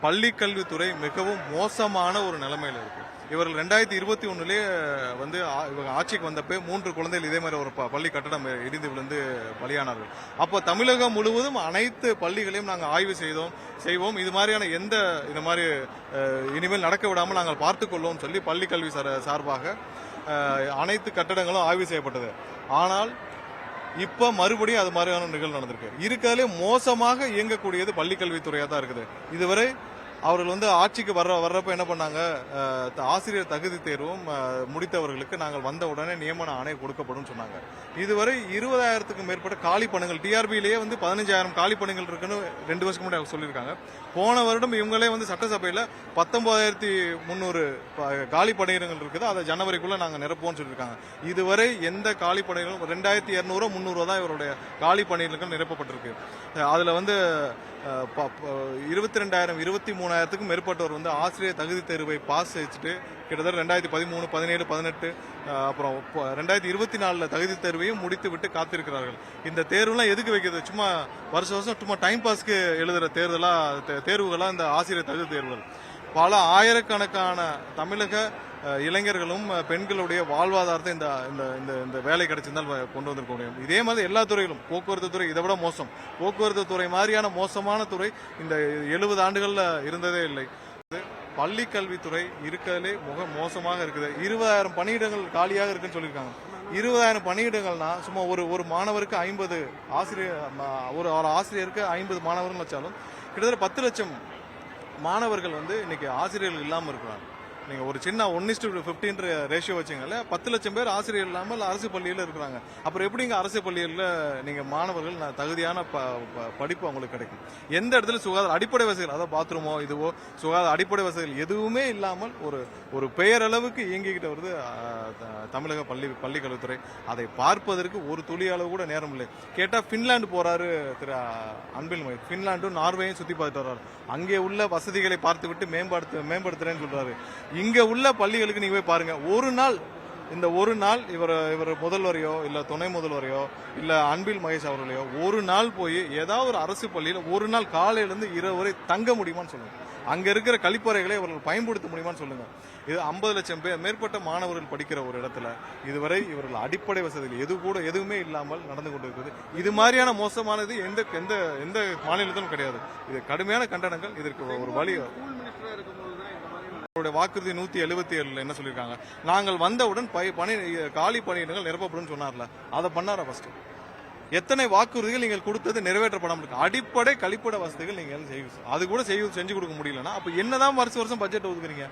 பள்ளி கல்வித்துறை மிகவும் மோசமான ஒரு நிலைமையில இருக்கு. இவர்கள் ரெண்டாயிரத்தி இருபத்தி ஒண்ணுலயே வந்து ஆ- இவங்க ஆட்சிக்கு வந்தப்ப மூன்று குழந்தைகள் இதே மாதிரி ஒரு ப- பள்ளி கட்டடம் இடிந்து விழுந்து பலியானார்கள். அப்போ தமிழகம் முழுவதும் அனைத்து பள்ளிகளையும் நாங்கள் ஆய்வு செய்தோம் செய்வோம். இது மாதிரியான எந்த இந்த மாதிரி இனிமேல் நடக்க விடாமல் நாங்கள் பார்த்துக்கொள்வோம் சொல்லி பள்ளி கல்வி சார்பாக அனைத்து கட்டடங்களும் ஆய்வு செய்யப்பட்டது. ஆனால் இப்ப மறுபடியும் அது மாதிரியான நிகழ்வு நடந்திருக்கு. இருக்கிறதுலே மோசமாக இயங்கக்கூடியது பள்ளிக்கல்வித்துறையா தான் இருக்குது. இதுவரை அவர்கள் வந்து ஆட்சிக்கு வர்ற வர்றப்ப என்ன பண்ணாங்க? த- ஆசிரியர் தகுதி தேர்வும் முடித்தவர்களுக்கு நாங்கள் வந்த உடனே நியமன ஆணை கொடுக்கப்படும் சொன்னாங்க. இதுவரை இருபதாயிரத்துக்கும் மேற்பட்ட காலி பணங்கள் டிஆர்பியிலேயே வந்து பதினஞ்சாயிரம் காலி பணங்கள் இருக்குன்னு ரெண்டு வருஷத்துக்கு முன்னாடி அவங்க சொல்லியிருக்காங்க. போன வருடம் இவங்களே வந்து சட்டசபையில் பத்தொன்பதாயிரத்தி முந்நூறு காலி பணியிடங்கள் இருக்குது. அதை ஜனவரிக்குள்ள நாங்கள் நிரப்புவோம்னு சொல்லியிருக்காங்க. இதுவரை எந்த காலி பணிகளும் ரெண்டாயிரத்தி இரநூறுவா முந்நூறுவா தான் இவருடைய காலி பணியிடங்கள் நிரப்பப்பட்டிருக்கு. அதில் வந்து இருபத்தி ரெண்டாயிரம் இருபத்தி மூணாயிரத்துக்கும் மேற்பட்டவர் வந்து ஆசிரியர் தகுதி தேர்வை பாஸ் வச்சுட்டு கிட்டத்தட்ட ரெண்டாயிரத்தி பதிமூணு பதினேழு பதினெட்டு அப்புறம் ரெண்டாயிரத்தி இருபத்தி நாலில் தகுதி தேர்வையும் முடித்து விட்டு காத்திருக்கிறார்கள். இந்த தேர்வுலாம் எதுக்கு வைக்கிறது? சும்மா வருஷம் வருஷம் சும்மா டைம் பாஸ்க்கு எழுதுகிற தேர்தலாக தே- இந்த ஆசிரியர் தகுதி தேர்வுகள்? பல ஆயிரக்கணக்கான தமிழக இளைஞர்களும் பெண்களுடைய வாழ்வாதாரத்தை இந்த இந்த இந்த இந்த வேலை கிடைச்சிருந்தால் கொண்டு வந்திருக்க முடியும். இதே மாதிரி எல்லா துறையிலும் போக்குவரத்து துறை இதை விட மோசம். போக்குவரத்து துறை மாதிரியான மோசமான துறை இந்த எழுபது ஆண்டுகளில் இருந்ததே இல்லை. இது பள்ளி கல்வித்துறை இருக்கிறதுலே முக மோசமாக இருக்குது. இருபதாயிரம் பணியிடங்கள் காலியாக இருக்குன்னு சொல்லியிருக்காங்க. இருபதாயிரம் பணியிடங்கள்னா சும்மா ஒரு ஒரு மாணவருக்கு ஐம்பது ஆசிரியர் ஒரு ஒரு ஆசிரியருக்கு ஐம்பது மாணவர்கள் வச்சாலும் கிட்டத்தட்ட பத்து லட்சம் மாணவர்கள் வந்து இன்னைக்கு ஆசிரியர்கள் இல்லாமல் இருக்கிறாங்க. நீங்கள் ஒரு சின்ன ஒன் இஸ்டு ஃபிஃப்டின்ற ரேஷியோ வச்சிங்களே பத்து லட்சம் பேர் ஆசிரியர் இல்லாமல் அரசு பள்ளியில் இருக்கிறாங்க. அப்புறம் எப்படிங்க அரசு பள்ளியில் நீங்கள் மாணவர்கள் தகுதியான ப- ப- படிப்பு அவங்களுக்கு கிடைக்கும்? எந்த இடத்துல சுகாதார அடிப்படை வசதிகள் அதாவது பாத்ரூமோ இதுவோ சுகாதார அடிப்படை வசதிகள் எதுவுமே இல்லாமல் ஒரு ஒரு பெயரளவுக்கு இயங்கிக்கிட்டு வருது த- தமிழக பள்ளி பள்ளிக்கல்வித்துறை. அதை பார்ப்பதற்கு ஒரு துளி அளவு கூட நேரம் இல்லை. கேட்டால் ஃபின்லாண்டு போகிறாரு திரு அன்பில் மகேஷ் ஃபின்லாண்டும் நார்வேயும் சுற்றி பார்த்துட்டு வர்றாரு. அங்கே உள்ள வசதிகளை பார்த்து விட்டு மேம்படுத்த மேம்படுத்துகிறேன்னு சொல்கிறாரு இங்கே உள்ள பள்ளிகளுக்கு நீங்கள் போய் பாருங்கள் ஒரு நாள் இந்த ஒரு நாள் இவர் இவர் முதல்வரையோ இல்லை துணை முதல்வரையோ இல்லை அன்பில் மகேஷ் அவர்களையோ ஒரு நாள் போய் ஏதாவது ஒரு அரசு பள்ளியில் ஒரு நாள் காலையிலேருந்து இரவு வரை தங்க முடியுமான்னு சொல்லுங்கள் அங்கே இருக்கிற கழிப்பறைகளை இவர்கள் பயன்படுத்த முடியுமான்னு சொல்லுங்கள் இது ஐம்பது லட்சம் பேர் மேற்பட்ட மாணவர்கள் படிக்கிற ஒரு இடத்துல இதுவரை இவர்கள் அடிப்படை வசதிகள் எது கூட எதுவுமே இல்லாமல் நடந்து கொண்டிருக்குது. இது மாதிரியான மோசமானது எந்த எந்த எந்த மாநிலத்திலும் கிடையாது. இது கடுமையான கண்டனங்கள் இதற்கு ஒரு வழி அவருடைய வாக்குறுதி நூத்தி எழுபத்தி ஏழுல என்ன சொல்லியிருக்காங்க? நாங்கள் வந்தவுடன் பய- பணி காலி பணியிடங்கள் நிரப்பப்படும் சொன்னார்ல. அதை பண்ணாரா ஃபர்ஸ்ட் எத்தனை வாக்குறுதிகள் நீங்கள் கொடுத்தது நிறைவேற்றப்படாமல் இருக்கு? அடிப்படை கழிப்பிட வசதிகள் நீங்கள் செய்ய அது கூட செய்ய செஞ்சு கொடுக்க முடியலன்னா அப்ப என்னதான் வருஷம் வருஷம் பட்ஜெட் ஒதுக்குறீங்க?